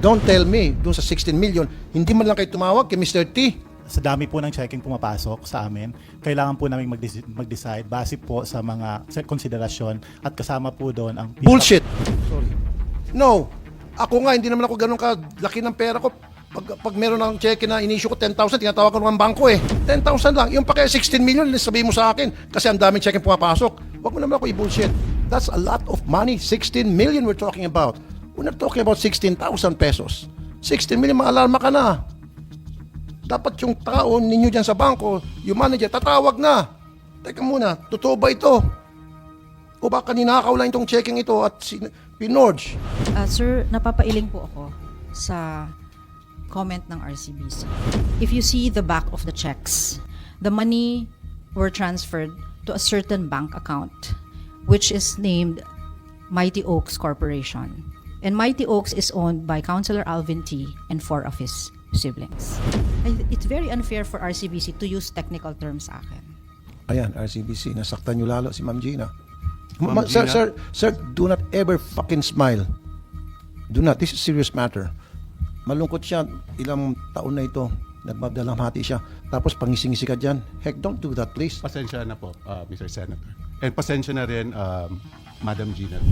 Don't tell me, doon sa 16 million, hindi man lang kayo tumawag kay Mr. T. Sa dami po ng checking pumapasok sa amin, kailangan po namin mag-deci- mag-decide base po sa mga sa konsiderasyon at kasama po doon ang Bullshit. Sorry. No. Ako nga, hindi naman ako ganun kalaki ng pera ko. Pag, pag meron ng check na inisyu ko 10,000, tinatawag ko ng bangko eh. 10,000 lang. Yung pa kaya 16 million, sabihin mo sa akin. Kasi ang daming check pumapasok. Huwag mo naman ako i-bullshit. That's a lot of money. 16 million we're talking about. We're not talking about 16,000 pesos. 16 million, maalarma ka na. Dapat yung tao ninyo dyan sa bangko, yung manager, tatawag na. Teka muna, totoo ba ito? O baka ninakaw lang itong checking ito at sin- pinorge? Uh, sir, napapailing po ako sa comment ng RCBC. If you see the back of the checks, the money were transferred to a certain bank account which is named Mighty Oaks Corporation. And Mighty Oaks is owned by Councilor Alvin T. and four of his siblings. It's very unfair for RCBC to use technical terms sa akin. Ayan, RCBC, nasaktan nyo lalo si Ma'am Gina. Ma'am Ma- sir, Gina. sir, sir, do not ever fucking smile. Do not. This is serious matter. Malungkot siya. Ilang taon na ito. Nagmadalamhati siya. Tapos pangising-ngisi ka dyan. Heck, don't do that, please. Pasensya na po, uh, Mr. Senator. And pasensya na rin, um, Madam Gina.